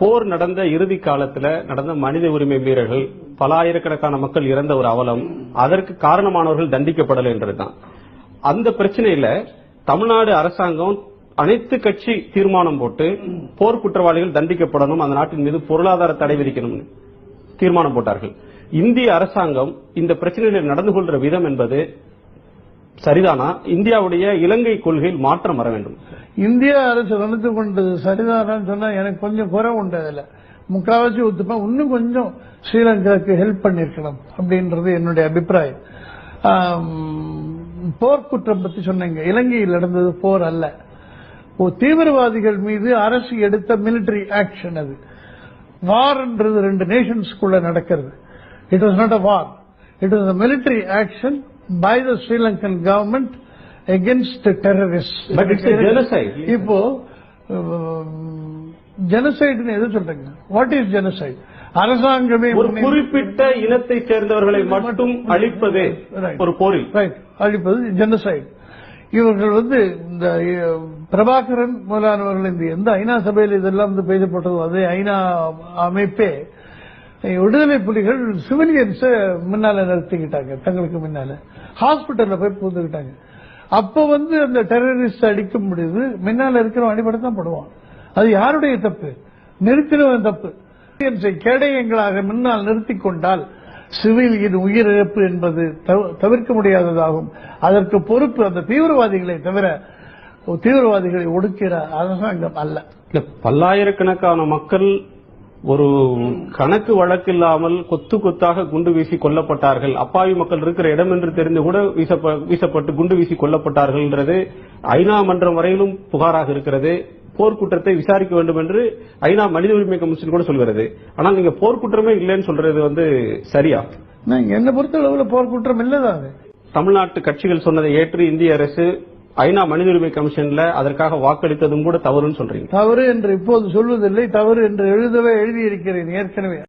போர் நடந்த இறுதி காலத்துல நடந்த மனித உரிமை மீறல்கள் பல ஆயிரக்கணக்கான மக்கள் இறந்த ஒரு அவலம் அதற்கு காரணமானவர்கள் தண்டிக்கப்படலை என்றதுதான். அந்த பிரச்சனையில தமிழ்நாடு அரசாங்கம் அனைத்து கட்சி தீர்மானம் போட்டு போர் குற்றவாளிகள் தண்டிக்கப்படணும் அந்த நாட்டின் மீது பொருளாதார தடை விதிக்கணும்னு தீர்மானம் போட்டார்கள். இந்திய அரசாங்கம் இந்த பிரச்சனையில் நடந்து கொள்ற விதம் என்பது சரிதானா? இந்தியாவுடைய இலங்கை கொள்கையில் மாற்றம் வர வேண்டும். இந்திய அரசு நடந்து கொண்டது சரிதானான்னு சொன்னா எனக்கு கொஞ்சம் குறை உண்டு அதுல. முக்காவாசி ஒத்துப்பேன். இன்னும் கொஞ்சம் ஸ்ரீலங்காவுக்கு ஹெல்ப் பண்ணிருக்கணும் அப்படின்றது என்னுடைய அபிப்பிராயம். போர்க்குற்றம் பத்தி சொன்னீங்க. இலங்கையில் நடந்தது போர் அல்ல. ஒரு தீவிரவாதிகள் மீது அரசு எடுத்த மிலிட்டரி ஆக்ஷன் அது. வார்ன்றது ரெண்டு நேஷன்ஸ்குள்ள நடக்கிறது. It was not a war it was a military action by the Sri Lankan government against terrorist But it's a genocide. இப்போ ஜெனசைடுன்னு எது சொல்றீங்க? வாட் இஸ் ஜெனசைட் அரசாங்கமே ஒரு குறிப்பிட்ட இனத்தை சேர்ந்தவர்களை மட்டும் அழிப்பதே. ஒரு போரில். ரைட் அழிப்பது ஜெனசைட் இவர்கள் வந்து இந்த பிரபாகரன் முதலானவர்கள் இந்த எந்த ஐநா சபையில் இதெல்லாம் வந்து பேசப்பட்டதோ அதே ஐநா அமைப்பே விடுதலை புலிகள் சிவிலியன்ஸ முன்னால நிறுத்திக்கிட்டாங்க தங்களுக்கு முன்னால. ஹாஸ்பிட்டல்ல போய் பூந்துக்கிட்டாங்க அப்ப வந்து அந்த டெரரிஸ்ட் அடிக்க முடியுது முன்னால இருக்கிறவன் அடிபடத்தான் தான் படுவான் அது யாருடைய தப்பு? நிறுத்தினவன் தப்பு. கேடயங்களாக முன்னால் நிறுத்திக் கொண்டால் சிவிலியின் உயிரிழப்பு என்பது தவ- தவிர்க்க முடியாததாகும். அதற்கு பொறுப்பு அந்த தீவிரவாதிகளை தவிர தீவிரவாதிகளை ஒடுக்கிற அரசாங்கம் அல்ல. பல்லாயிரக்கணக்கான மக்கள் ஒரு கணக்கு வழக்கு இல்லாமல் கொத்து கொத்தாக குண்டு வீசி கொல்லப்பட்டார்கள். அப்பாவி மக்கள் இருக்கிற இடம் என்று தெரிந்து கூட வீசப்ப- வீசப்பட்டு குண்டு வீசி கொல்லப்பட்டார்கள்ன்றது ஐநா மன்றம் வரையிலும் புகாராக இருக்கிறது. போர்க்குற்றத்தை விசாரிக்க வேண்டும் என்று ஐநா மனித உரிமை கமிஷன் கூட சொல்கிறது. ஆனால் நீங்க போர்க்குற்றமே இல்லைன்னு சொல்றது வந்து சரியா? என்னை பொறுத்தளவுல போர்க்குற்றம் இல்லதான்? தமிழ்நாட்டு கட்சிகள் சொன்னதை ஏற்று இந்திய அரசு ஐநா மனித உரிமை கமிஷன்ல அதற்காக வாக்களித்ததும் கூட தவறுன்னு சொல்றீங்க. தவறு என்று இப்போது சொல்வதில்லை தவறு என்று எழுதவே எழுதியிருக்கிறேன் ஏற்கனவே.